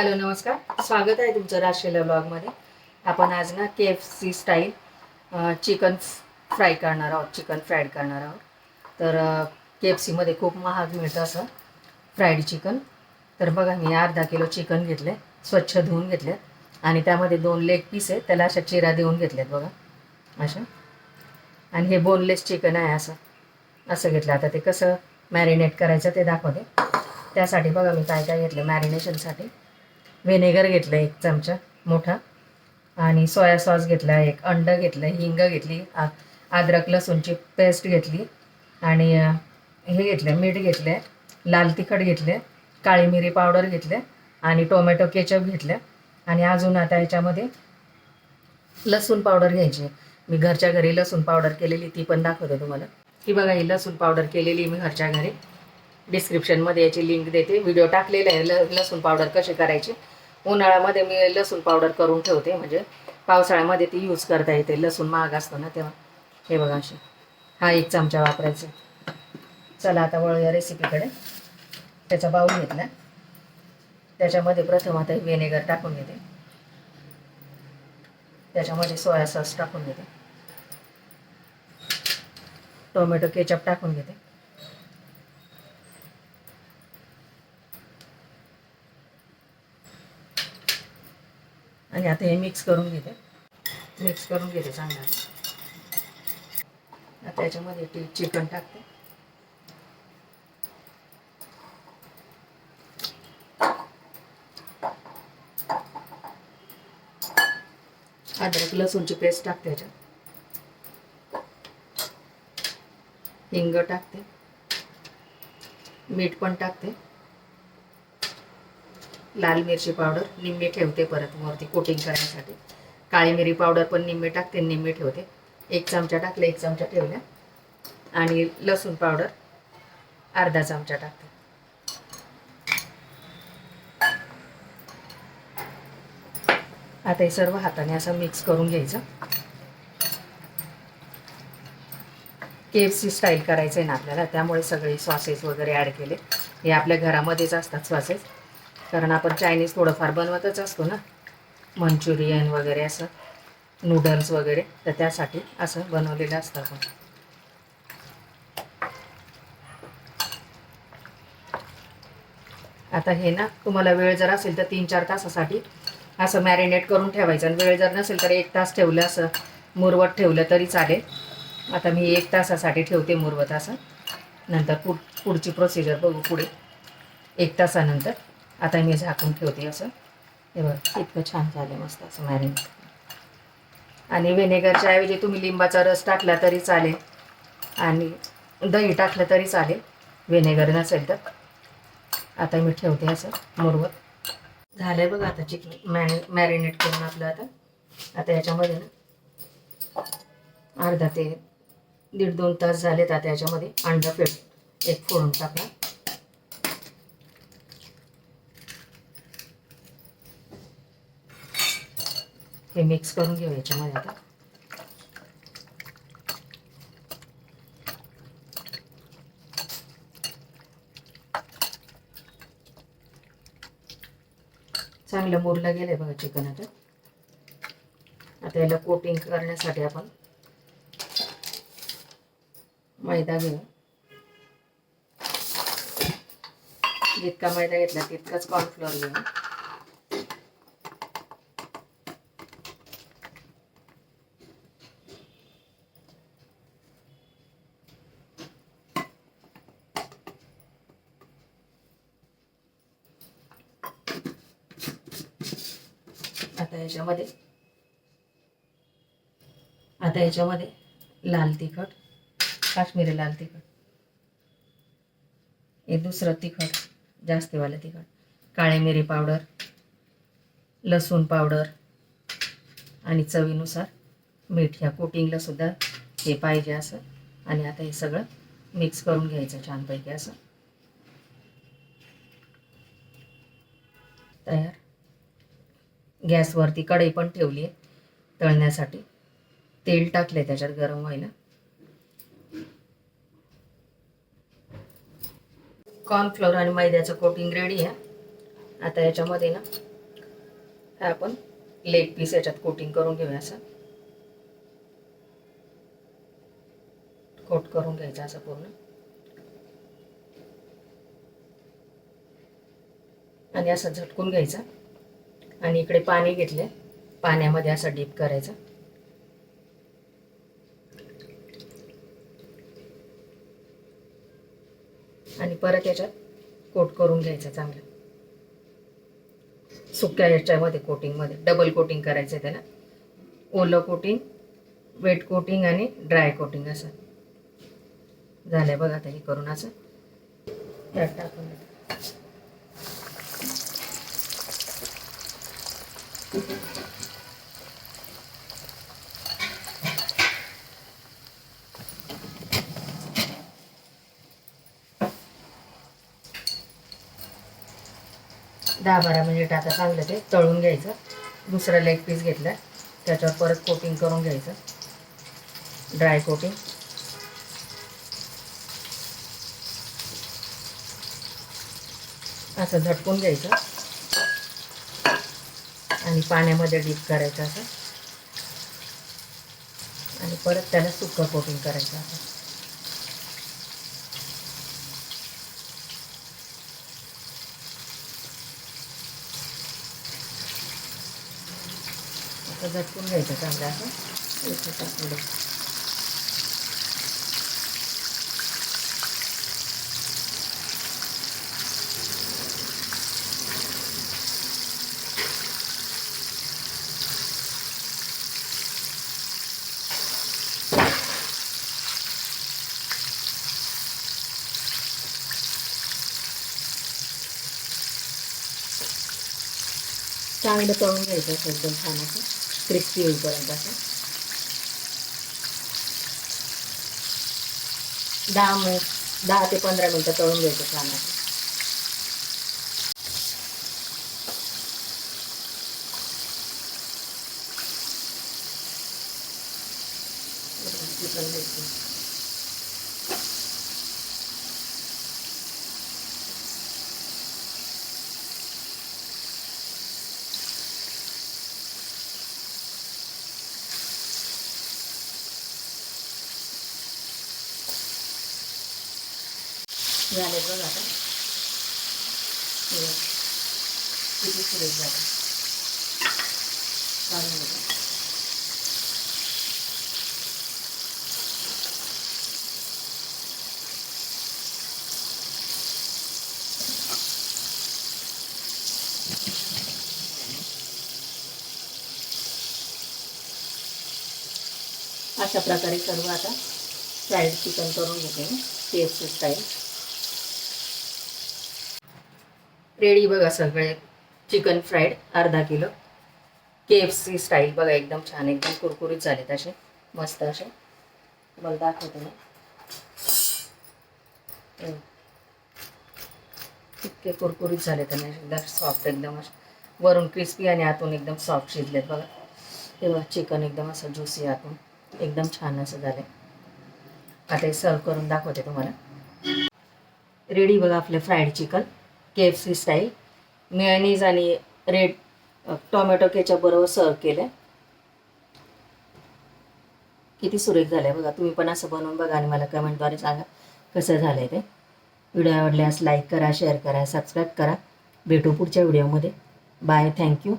Hello नमस्कार. स्वागत आहे तुमचं राष्ट्रीय ब्लॉगमध्ये. आपण आज ना K F C style chicken fry करणार आहोत चिकन फ्राईड करणार आहोत. तर के एफ सीमध्ये खूप महाग मिळतं असं फ्राईड चिकन तर बघा मी अर्धा किलो चिकन घेतले स्वच्छ धुवून घेतले आणि त्यामध्ये दोन लेग पीस आहे त्याला अशा चिरा देऊन घेतल्यात बघा. अशा. आणि हे बोनलेस चिकन आहे असं. असं घेतलं. आता ते कसं मॅरिनेट करायचं ते दाखवते. त्यासाठी बघा मी काय काय घेतलं मॅरिनेशनसाठी व्हिनेगर घेतलं एक चमचा मोठा. आणि सोया सॉस घेतला एक अंडं घेतलं हिंग घेतली आ- अद्रक लसूणची पेस्ट घेतली. आणि हे घेतलं मीठ घेतलं लाल तिखट घेतले काळी मिरी पावडर घेतले आणि टोमॅटो केचप घेतलं. आणि अजून आता याच्यामध्ये लसूण पावडर घ्यायची. मी घरच्या घरी लसूण पावडर केलेली ती पण दाखवते तुम्हाला. ही बघा ही लसूण पावडर केलेली मी घरच्या घरी. डिस्क्रिप्शनमध्ये याची लिंक देते. व्हिडिओ टाकलेला आहे ल लसूण पावडर कशी करायची? उन्हाळ्यामध्ये मी लसूण पावडर करून ठेवते. म्हणजे पावसाळ्यामध्ये ती यूज करता येते. लसूण महाग असतो ना तेव्हा. हे बघा अशी. हा एक चमचा वापरायचा. चला आता वळूया रेसिपीकडे त्याचा बाऊल घेतला. त्याच्यामध्ये प्रथम आता व्हिनेगर टाकून घेते. त्याच्यामध्ये सोया सॉस टाकून घेते. टोमॅटो केचप टाकून घेते. आणि आता हे मिक्स करून घेते. मिक्स करून घेते चांगलं. आता याच्यामध्ये टी चिकन टाकते. अद्रक लसूणची पेस्ट टाकते याच्यात. हिंग टाकते. मीठ पण टाकते. लाल मिरची पावडर निम्मे ठेवते परत वरती कोटिंग करण्यासाठी. काळी मिरी पावडर पण निम्मे टाकते निम्मे ठेवते. एक चमचा टाकले एक चमचा ठेवल्या आणि लसूण पावडर अर्धा चमचा टाकते. आता हे सर्व हाताने असं मिक्स करून घ्यायचं. के एफ सी स्टाईल करायचं आहे ना आपल्याला त्यामुळे सगळे सॉसेस वगैरे ॲड केले. हे आपल्या घरामध्येच असतात सॉसेस कारण आपण चायनीज थोडंफार बनवतच असतो ना. मंचुरियन वगैरे असं नूडल्स वगैरे तर त्यासाठी असं बनवलेलं असतं आपण. आता हे ना तुम्हाला वेळ जर असेल तर तीन चार तासासाठी असं मॅरिनेट करून ठेवायचं. आणि वेळ जर नसेल तर एक तास ठेवलं असं मुरवत ठेवलं तरी चालेल. आता मी एक तासासाठी ठेवते मुरवत असं. नंतर पुढ पुढची प्रोसिजर बघू पुढे. एक तासानंतर. आता मी झाकून ठेवते असं. हे बघ इतकं छान झालं मस्त असं मॅरिनेट आणि व्हिनेगरच्या ऐवजी तुम्ही लिंबाचा रस टाकला तरी चालेल. आणि दही टाकलं तरी चालेल. व्हिनेगर नसेल तर आता मी ठेवते असं मुरवत. आहे बघा आता चिकन मॅरि मॅरिनेट करून आपलं आता. आता याच्यामध्ये ना अर्धा ते दीड दोन तास झालेत आता याच्यामध्ये अंडा फेट एक फोडून टाकला हे मिक्स करून घेऊ याच्यामध्ये आता. चांगलं मुरलं गेलंय बघा चिकन आता. आता याला कोटिंग करण्यासाठी आपण मैदा घेऊ. जितका मैदा घेतला तितकाच कॉर्नफ्लोअर घेऊ आता याच्यामध्ये आता याच्यामध्ये लाल तिखट काश्मीरी लाल तिखट. हे दुसरं तिखट जास्तीवालं तिखट. काळे मिरी पावडर लसूण पावडर आणि चवीनुसार मीठ. ह्या कोटिंगला सुद्धा हे पाहिजे असं. आणि आता हे सगळं मिक्स करून घ्यायचं छानपैकी असं. तयार. गॅसवरती कढई पण ठेवली आहे तळण्यासाठी. तेल टाकले त्याच्यात गरम व्हायला. कॉर्नफ्लोअर आणि मैद्याचं कोटिंग रेडी आहे. आता याच्यामध्ये ना आपण लेग पीस याच्यात कोटिंग करून घेऊया असं. कोट करून घ्यायचं असं पूर्ण. आणि असं झटकून घ्यायचा. आणि इकडे पाणी घेतले पाण्यामध्ये असं डीप करायचं. आणि परत याच्यात कोट करून घ्यायचं चांगलं. सुक्या याच्यामध्ये कोटिंगमध्ये. डबल कोटिंग करायचं आहे त्याला. ओलं कोटिंग वेट कोटिंग आणि ड्राय कोटिंग असं. झालंय बघा आता हे करून असं. त्यात टाकून. दहा बारा मिनिट म्हणजे आता चांगलं ते तळून घ्यायचं. दुसरा लेग पीस घेतला. त्याच्यावर परत कोटिंग करून घ्यायचं. ड्राय कोटिंग असं झटकून घ्यायचं. आणि पाण्यामध्ये डीप करायचं असं. आणि परत त्याला सुक्का कोटिंग करायचं असं. असं झटकून घ्यायचं चांगलं असं. इथे चांगलं तळून घ्यायचं असं एकदम छान असं क्रिस्पी होईपर्यंत असं. दहा मिनिट दहा ते पंधरा मिनटं तळून घ्यायचं छान असं. चिकन झाले बघ आता. किती सुरेश झाले. काढून अशा प्रकारे सर्व आता फ्राईड चिकन करून घेते मी. के स्टाईल रेडी बघा सगळे. चिकन फ्राईड अर्धा kilo. K F C style बघा एकदम छान एकदम कुरकुरीत झालेत असे. मस्त असे. मला दाखवते ना इतके कुरकुरीत झाले त्यांना एकदम सॉफ्ट एकदम असे. वरून क्रिस्पी आणि आतून एकदम सॉफ्ट शिजलेत बघा. तेव्हा चिकन एकदम असं ज्युसी आतून. एकदम छान असं झालं आता हे सर्व करून दाखवते तुम्हाला. रेडी बघा आपले fried chicken K F C style mayonnaise आणि रेड टोमॅटो केचप बरोबर सर्व केलं किती सुरेख झालं आहे बघा. तुम्ही पण असं बनवून बघा आणि मला कमेंटद्वारे सांगा कसं झालं आहे ते. व्हिडिओ आवडल्यास लाईक करा शेअर करा सबस्क्राईब करा. भेटू पुढच्या व्हिडिओमध्ये. Bye thank you